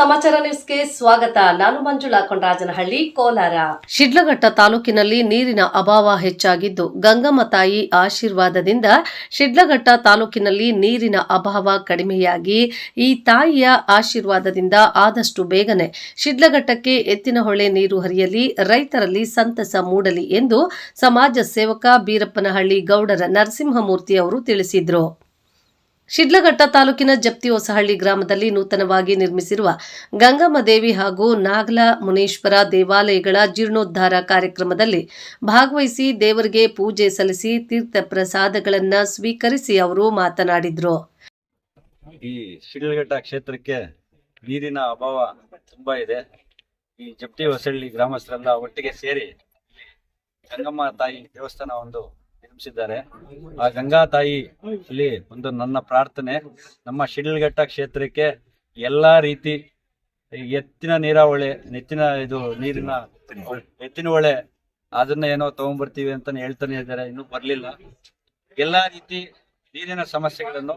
ಸಮಾಚಾರ ನ್ಯೂಸ್ಗೆ ಸ್ವಾಗತ. ನಾನು ಮಂಜುಳಾ ಕೊಂಡರಾಜನಹಳ್ಳಿ, ಕೋಲಾರ. ಶಿಡ್ಲಘಟ್ಟ ತಾಲೂಕಿನಲ್ಲಿ ನೀರಿನ ಅಭಾವ ಹೆಚ್ಚಾಗಿದ್ದು, ಗಂಗಮ್ಮ ತಾಯಿ ಆಶೀರ್ವಾದದಿಂದ ಶಿಡ್ಲಘಟ್ಟ ತಾಲೂಕಿನಲ್ಲಿ ನೀರಿನ ಅಭಾವ ಕಡಿಮೆಯಾಗಿ, ಈ ತಾಯಿಯ ಆಶೀರ್ವಾದದಿಂದ ಆದಷ್ಟು ಬೇಗನೆ ಶಿಡ್ಲಘಟ್ಟಕ್ಕೆ ಎತ್ತಿನಹೊಳೆ ನೀರು ಹರಿಯಲಿ, ರೈತರಲ್ಲಿ ಸಂತಸ ಮೂಡಲಿ ಎಂದು ಸಮಾಜ ಸೇವಕ ಬೀರಪ್ಪನಹಳ್ಳಿ ಗೌಡರ ನರಸಿಂಹಮೂರ್ತಿ ಅವರು ತಿಳಿಸಿದರು. ಶಿಡ್ಲಘಟ್ಟ ತಾಲೂಕಿನ ಜಪ್ತಿ ಹೊಸಹಳ್ಳಿ ಗ್ರಾಮದಲ್ಲಿ ನೂತನವಾಗಿ ನಿರ್ಮಿಸಿರುವ ಗಂಗಮ್ಮ ದೇವಿ ಹಾಗೂ ನಾಗಲ ಮುನೇಶ್ವರ ದೇವಾಲಯಗಳ ಜೀರ್ಣೋದ್ಧಾರ ಕಾರ್ಯಕ್ರಮದಲ್ಲಿ ಭಾಗವಹಿಸಿ ದೇವರಿಗೆ ಪೂಜೆ ಸಲ್ಲಿಸಿ ತೀರ್ಥ ಪ್ರಸಾದಗಳನ್ನು ಸ್ವೀಕರಿಸಿ ಅವರು ಮಾತನಾಡಿದರು. ಈ ಶಿಡ್ಲಘಟ್ಟ ಕ್ಷೇತ್ರಕ್ಕೆ ನೀರಿನ ಅಭಾವ ತುಂಬಾ ಇದೆ. ಈ ಜಪ್ತಿ ಹೊಸಹಳ್ಳಿ ಗ್ರಾಮಸ್ಥರೆಲ್ಲ ಒಟ್ಟಿಗೆ ಸೇರಿ ಗಂಗಮ್ಮ ತಾಯಿ ದೇವಸ್ಥಾನ ಒಂದು ನಿರ್ಮಿಸಿದ್ದಾರೆ ಆ ಗಂಗಾ ತಾಯಿ ಇಲ್ಲಿ ಒಂದು ನನ್ನ ಪ್ರಾರ್ಥನೆ. ನಮ್ಮ ಶಿಡ್ಲಘಟ್ಟ ಕ್ಷೇತ್ರಕ್ಕೆ ಎಲ್ಲಾ ರೀತಿ ಎತ್ತಿನ ನೀರಾವಳಿ ನೆತ್ತಿನ ಇದು ನೀರಿನ ಎತ್ತಿನ ಹೊಳೆ, ಅದನ್ನ ಏನೋ ತಗೊಂಡ್ಬರ್ತೀವಿ ಅಂತ ಹೇಳ್ತಾನೆ ಇದ್ದಾರೆ. ಇನ್ನೂ ಬರ್ಲಿಲ್ಲ. ಎಲ್ಲಾ ರೀತಿ ನೀರಿನ ಸಮಸ್ಯೆಗಳನ್ನು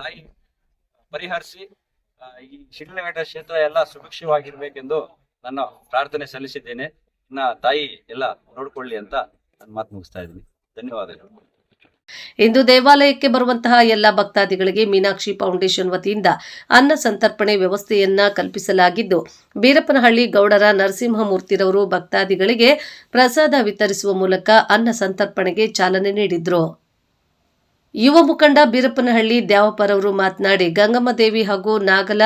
ತಾಯಿ ಪರಿಹರಿಸಿ ಈ ಶಿಡ್ಲಘಟ್ಟ ಕ್ಷೇತ್ರ ಎಲ್ಲ ಸುಭಿಕ್ಷವಾಗಿರ್ಬೇಕೆಂದು ನಾನು ಪ್ರಾರ್ಥನೆ ಸಲ್ಲಿಸಿದ್ದೇನೆ. ಇನ್ನ ತಾಯಿ ಎಲ್ಲ ನೋಡ್ಕೊಳ್ಳಿ ಅಂತ ನನ್ನ ಮಾತು ಮುಗಿಸ್ತಾ ಇದ್ದೀನಿ. ಧನ್ಯವಾದಗಳು. ಇಂದು ದೇವಾಲಯಕ್ಕೆ ಬರುವಂತಹ ಎಲ್ಲ ಭಕ್ತಾದಿಗಳಿಗೆ ಮೀನಾಕ್ಷಿ ಫೌಂಡೇಶನ್ ವತಿಯಿಂದ ಅನ್ನ ಸಂತರ್ಪಣೆ ವ್ಯವಸ್ಥೆಯನ್ನ ಕಲ್ಪಿಸಲಾಗಿದ್ದು, ಬೀರಪ್ಪನಹಳ್ಳಿ ಗೌಡರ ನರಸಿಂಹಮೂರ್ತಿರವರು ಭಕ್ತಾದಿಗಳಿಗೆ ಪ್ರಸಾದ ವಿತರಿಸುವ ಮೂಲಕ ಅನ್ನ ಸಂತರ್ಪಣೆಗೆ ಚಾಲನೆ ನೀಡಿದ್ರು. ಯುವ ಮುಖಂಡ ಬೀರಪ್ಪನಹಳ್ಳಿ ದ್ಯಾವಪ್ಪರವರು ಮಾತನಾಡಿ ಗಂಗಮ್ಮ ದೇವಿ ಹಾಗೂ ನಾಗಲ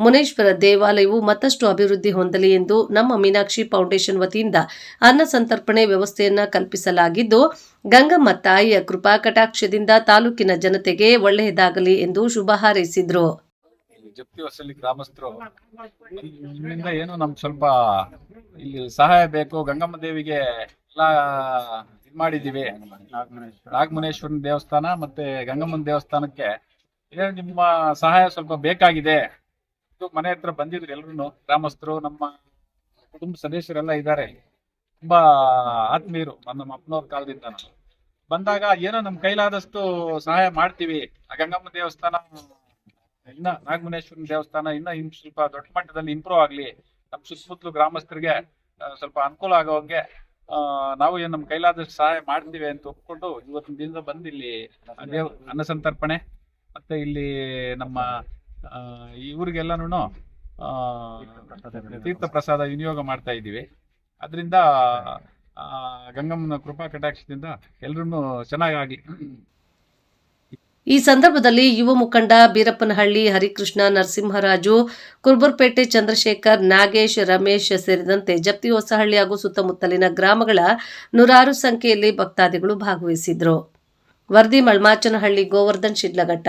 ಮುನೇಶ್ವರ ದೇವಾಲಯವು ಮತ್ತಷ್ಟು ಅಭಿವೃದ್ಧಿ ಹೊಂದಲಿ ಎಂದು ನಮ್ಮ ಮೀನಾಕ್ಷಿ ಫೌಂಡೇಶನ್ ವತಿಯಿಂದ ಅನ್ನ ಸಂತರ್ಪಣೆ ವ್ಯವಸ್ಥೆಯನ್ನ ಕಲ್ಪಿಸಲಾಗಿದ್ದು, ಗಂಗಮ್ಮ ತಾಯಿಯ ಕೃಪಾ ಕಟಾಕ್ಷದಿಂದ ತಾಲೂಕಿನ ಜನತೆಗೆ ಒಳ್ಳೆಯದಾಗಲಿ ಎಂದು ಶುಭ ಹಾರೈಸಿದ್ರು. ಗ್ರಾಮಸ್ಥರು ಏನು ನಮ್ಗೆ ಸ್ವಲ್ಪ ಇಲ್ಲಿ ಸಹಾಯ ಬೇಕು ಗಂಗಮ್ಮ ದೇವಿಗೆ ಇದ್ ಮಾಡಿದೀವಿ ನಾಗಮುನೇಶ್ವರನ ದೇವಸ್ಥಾನ ಮತ್ತೆ ಗಂಗಮ್ಮನ ದೇವಸ್ಥಾನಕ್ಕೆ. ನಿಮ್ಮ ಸಹಾಯ ಸ್ವಲ್ಪ ಬೇಕಾಗಿದೆ. ಮನೆ ಹತ್ರ ಬಂದಿದ್ರು ಎಲ್ರು ಗ್ರಾಮಸ್ಥರು, ನಮ್ಮ ಕುಟುಂಬ ಸದಸ್ಯರೆಲ್ಲ ಇದ್ದಾರೆ. ತುಂಬಾ ಆತ್ಮೀಯರು, ನಮ್ಮ ಅಪ್ಪನವ್ರ ಕಾಲದಿಂದ ಬಂದಾಗ ಏನೋ ನಮ್ ಕೈಲಾದಷ್ಟು ಸಹಾಯ ಮಾಡ್ತೀವಿ. ಆ ಗಂಗಮ್ಮ ದೇವಸ್ಥಾನ, ಇನ್ನ ನಾಗಮುನೇಶ್ವರನ ದೇವಸ್ಥಾನ, ಇನ್ನ ಇನ್ ಸ್ವಲ್ಪ ದೊಡ್ಡ ಮಟ್ಟದಲ್ಲಿ ಇಂಪ್ರೂವ್ ಆಗ್ಲಿ. ನಮ್ಮ ಸುತ್ತಮುತ್ತಲು ಗ್ರಾಮಸ್ಥರಿಗೆ ಸ್ವಲ್ಪ ಅನುಕೂಲ ಆಗೋಂಗೆ ನಾವು ಏನ್ ನಮ್ಮ ಕೈಲಾದಷ್ಟು ಸಹಾಯ ಮಾಡ್ತೀವಿ ಅಂತ ಒಪ್ಕೊಂಡು ಇವತ್ತಿನ ದಿನದ ಬಂದು ಇಲ್ಲಿ ದೇವ್ ಅನ್ನ ಸಂತರ್ಪಣೆ ಮತ್ತೆ ಇಲ್ಲಿ ನಮ್ಮ ಊರಿಗೆಲ್ಲಾನು ತೀರ್ಥ ಪ್ರಸಾದ ವಿನಿಯೋಗ ಮಾಡ್ತಾ ಇದ್ದೀವಿ. ಅದರಿಂದ ಗಂಗಮ್ಮನ ಕೃಪಾ ಕಟಾಕ್ಷದಿಂದ ಚೆನ್ನಾಗಿ ಚೆನ್ನಾಗಾಗ್ಲಿ ಈ ಸಂದರ್ಭದಲ್ಲಿ ಯುವ ಮುಖಂಡ ಬೀರಪ್ಪನಹಳ್ಳಿ, ಹರಿಕೃಷ್ಣ, ನರಸಿಂಹರಾಜು, ಕುರ್ಬುರ್ಪೇಟೆ ಚಂದ್ರಶೇಖರ್, ನಾಗೇಶ್, ರಮೇಶ್ ಸೇರಿದಂತೆ ಜಪ್ತಿ ಹೊಸಹಳ್ಳಿ ಹಾಗೂ ಸುತ್ತಮುತ್ತಲಿನ ಗ್ರಾಮಗಳ ನೂರಾರು ಸಂಖ್ಯೆಯಲ್ಲಿ ಭಕ್ತಾದಿಗಳು ಭಾಗವಹಿಸಿದ್ರು. ವರದಿ ಮಳ್ಮಾಚನಹಳ್ಳಿ, ಗೋವರ್ಧನ್ ಶಿಡ್ಲಘಟ್ಟ.